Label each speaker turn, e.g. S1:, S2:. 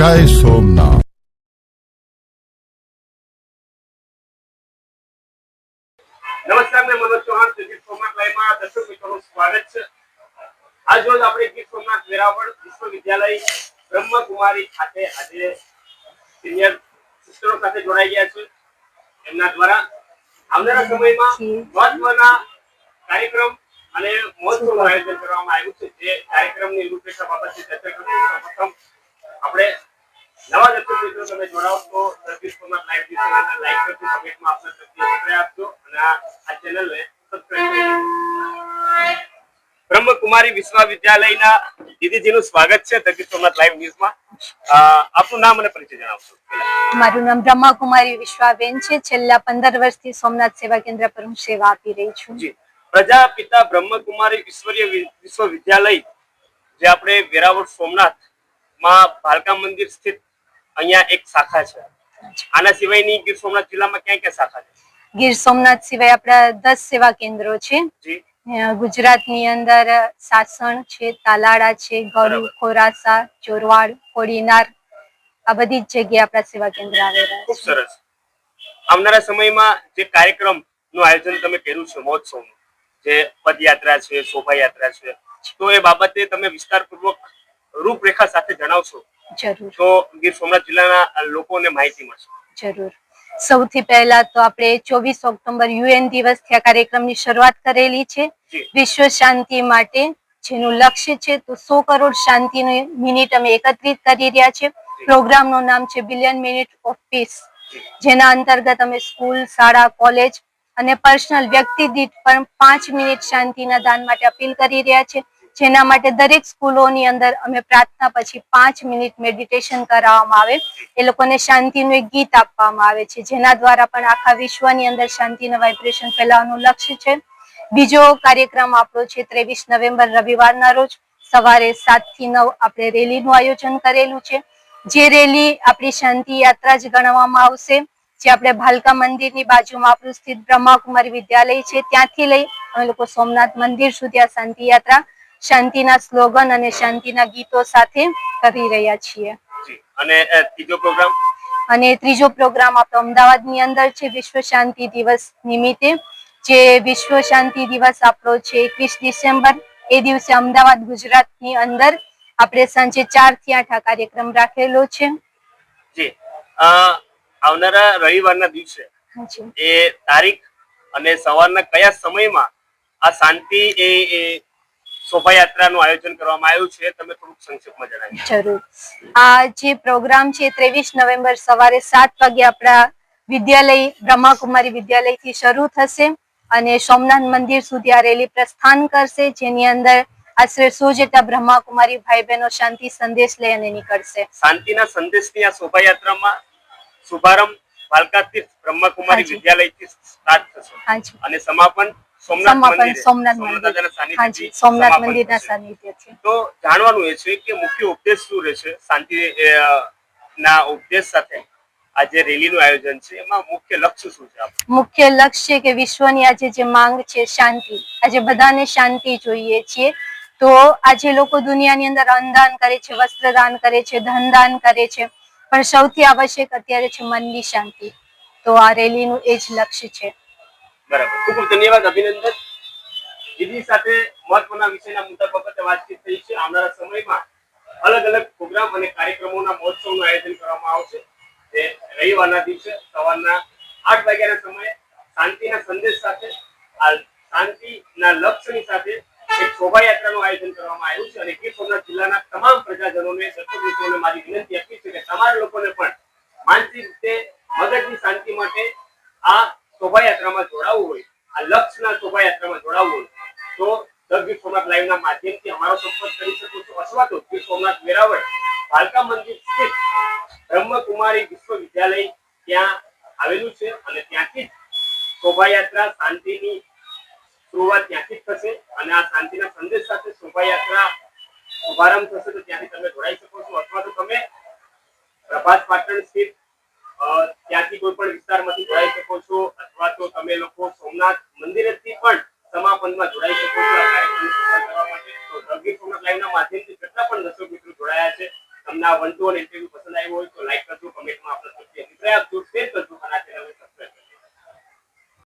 S1: જય સોમનાથ.
S2: નમસ્કાર મેં મનોજ ચૌહાણ ગીર સોમનાથ લાઈવમાં દર્શક મિત્રોનું સ્વાગત છે. આજ રોજ આપણે ગીર સોમનાથ વેરાવળ વિશ્વવિદ્યાલય બ્રહ્મકુમારી ખાતે આજે સિનિયર શિક્ષકો સાથે જોડાઈ ગયા છે. એમના દ્વારા આવનારા સમયમાં મહત્વના કાર્યક્રમ અને મહોત્સવનું આયોજન કરવામાં આવ્યું છે. જે કાર્યક્રમની રૂપરેખા બાબતે ચર્ચા કરીશું પ્રથમ આપણે નવા દર્શક મિત્રો તમે જોડાઓ તો ગીર સોમનાથ લાઈવ ચેનલને લાઈક કરજો કમેન્ટમાં આપના શક્તિ અભિપ્રાય આપજો અને આ ચેનલને સબસ્ક્રાઇબ કરજો બ્રહ્મકુમારી વિશ્વવિદ્યાલયના દીદીજીનું સ્વાગત છે ગીર લાઈવ ન્યૂઝમાં. આપનું નામ અને પરિચય જણાવશો
S3: મારું નામ બ્રહ્માકુમારી વિશ્વાબેન છે. છેલ્લા પંદર વર્ષથી સોમનાથ સેવા કેન્દ્ર પર હું સેવા આપી રહી છું.
S2: જી. પ્રજાપિતા બ્રહ્મકુમારી ઈશ્વરીય વિશ્વવિદ્યાલય જે આપણે વેરાવળ સોમનાથમાં ભાલકા મંદિર સ્થિત અહીંયા એક શાખા છે. આના સિવાયની ગીર સોમનાથ જિલ્લામાં ક્યાં ક્યાં શાખા છે?
S3: ગીર સોમનાથ સિવાય આપણા દસ સેવા કેન્દ્રો છે. ગુજરાતની ગુજરાતની અંદર સાસણ છે તાલાળા છે ગરુ ખોરાસા ચોરવાડ કોડીનાર આ બધી જ જગ્યાએ આપણા સેવા કેન્દ્ર આવેલા
S2: ખૂબ સરસ. આવનારા સમયમાં જે કાર્યક્રમનું આયોજન તમે કર્યું છે મહોત્સવનું જે પદયાત્રા છે શોભાયાત્રા છે તો એ બાબતે તમે વિસ્તારપૂર્વક રૂપરેખા સાથે જણાવશો.
S3: જરૂર.
S2: તો ગીર સોમનાથ જિલ્લાના લોકોને માહિતી મળશે.
S3: જરૂર. સૌથી પહેલા તો આપણે ચોવીસ ઓક્ટોબર યુએન દિવસથી આ કાર્યક્રમની શરૂઆત કરેલી છે. વિશ્વ શાંતિ માટે જેનું લક્ષ્ય છે તો સો કરોડ શાંતિની મિનિટ અમે એકત્રિત કરી રહ્યા છે. પ્રોગ્રામનું નામ છે બિલિયન મિનિટ ઓફ પીસ. જેના અંતર્ગત અમે સ્કૂલ શાળા કોલેજ અને પર્સનલ વ્યક્તિ દીઠ પણ પાંચ મિનિટ શાંતિના દાન માટે અપીલ કરી રહ્યા છે. જેના માટે દરેક સ્કૂલોની અંદર અમે પ્રાર્થના પછી પાંચ મિનિટ મેડિટેશન કરાવવામાં આવે. એ લોકોને શાંતિનું એક ગીત આપવામાં આવે છે, જેના દ્વારા પણ આખા વિશ્વની અંદર શાંતિના વાઇબ્રેશન ફેલાવવાનું લક્ષ્ય છે. બીજો કાર્યક્રમ આપણો છે ત્રેવીસ નવેમ્બર રવિવારના રોજ સવારે સાતથી નવ આપણે રેલીનું આયોજન કરેલું છે. જે રેલી આપણી શાંતિ યાત્રા જ ગણવામાં આવશે, જે આપણે ભાલકા મંદિરની બાજુમાં આપણું સ્થિત બ્રહ્માકુમારી વિદ્યાલય છે, ત્યાંથી લઈ અમે લોકો સોમનાથ મંદિર સુધી આ શાંતિ યાત્રા શાંતિના સ્લોગન અને શાંતિના ગીતો સાથે કરી રહ્યા છીએ.
S2: અને ત્રીજો પ્રોગ્રામ?
S3: અને ત્રીજો પ્રોગ્રામ આપણો અમદાવાદની અંદર છે વિશ્વ શાંતિ દિવસ નિમિત્તે જે વિશ્વ શાંતિ દિવસ આપણો છે એકવીસ ડિસેમ્બર. એ દિવસે અમદાવાદ ગુજરાતની અંદર આપણે સાંજે ચારથી આઠ આ કાર્યક્રમ રાખેલો છે.
S2: જી. આવનારા રવિવારના દિવસે એ તારીખ અને સવારના કયા સમયમાં આ શાંતિ એ શોભાયાત્રાનું આયોજન કરવામાં આવ્યું છે તમે થોડુંક સંક્ષિપ્તમાં જણાવી
S3: જરૂર. આ જે પ્રોગ્રામ છે ત્રેવીસ નવેમ્બર સવારે સાત વાગે આપણા વિદ્યાલય બ્રહ્માકુમારી વિદ્યાલયથી શરૂ થશે અને સોમનાથ મંદિર સુધી આ રેલી પ્રસ્થાન કરશે જેની અંદર આશરે સો જેટલા બ્રહ્માકુમારી ભાઈ બહેનો શાંતિ સંદેશ લઈ અને નીકળશે.
S2: શાંતિના સંદેશની આ શોભાયાત્રામાં શુભારંભ ભાલકા તીર્થ બ્રહ્માકુમારી
S3: વિદ્યાલય
S2: વિદ્યાલયથી સ્ટાર્ટ થશે અને સમાપન
S3: સમાપન સોમનાથ મંદિર. હાજી
S2: સાનિધ્યથી
S3: સોમનાથ મંદિરના
S2: થશે.
S3: સાનિધ્યથી.
S2: તો જાણવાનું એ છે કે મુખ્ય ઉપદેશ શું રહેશે? શાંતિ ના ઉપદેશ સાથે આ રેલીનું આયોજન છે એમાં મુખ્ય લક્ષ્ય શું છે
S3: મુખ્ય લક્ષ્ય કે વિશ્વની આજે જે માંગ છે શાંતિ. આજે બધાને શાંતિ જોઈએ છીએ. તો આજે લોકો દુનિયાની અંદર અન્નદાન કરે છે વસ્ત્રદાન કરે છે ધનદાન કરે છે. પણ સૌથી આવશ્યક અત્યારે છે મનની શાંતિ. તો આ રેલીનું એ જ લક્ષ્ય છે.
S2: બરાબર. ખૂબ ખૂબ ધન્યવાદ અભિનંદન. દીદી સાથે મહત્વના વિષયના મુદ્દા બાબતે વાતચીત થઈ છે. આવનારા સમયમાં અલગ અલગ પ્રોગ્રામ અને કાર્યક્રમોના મહોત્સવનું આયોજન કરવામાં આવશે. જે રવિવારના દિવસે સવારના આઠ વાગ્યાના સમયે શાંતિના સંદેશ સાથે, આ શાંતિના લક્ષ્યની સાથે એક શોભાયાત્રાનું આયોજન કરવામાં આવ્યું છે અને ગીર સોમનાથ જિલ્લાના તમામ પ્રજાજનોને દર્શક મિત્રોને મારી વિનંતી આપી છે કે તમારા લોકોને પણ માનસિક રીતે મગજની શાંતિ માટે આ લાઈવના માધ્યમથી અમારો સંપર્ક કરી શકો છો. અથવા તો ગીર સોમનાથ વેરાવળ ભાલકા મંદિર સ્થિત બ્રહ્મકુમારી વિશ્વવિદ્યાલય ત્યાં આવેલું છે અને ત્યાંથી જ શોભાયાત્રા શાંતિની શરૂઆત ત્યાંથી જ થશે અને આ શાંતિના સંદેશ સાથે શોભાયાત્રા શુભારંભ થશે તો ત્યાંથી તમે જોડાઈ શકો છો. અથવા તો તમે પ્રભાત પાટણ સ્થિત ત્યાંથી કોઈ પણ વિસ્તારમાંથી લાઈવના માધ્યમથી જેટલા પણ દર્શક મિત્રો જોડાયા છે. તમને આ વન ટુ ઇન્ટરવ્યુ પસંદ આવ્યો હોય તો લાઈક કરજો કમેન્ટમાં આપણા સભ્ય અભિપ્રાય આપજો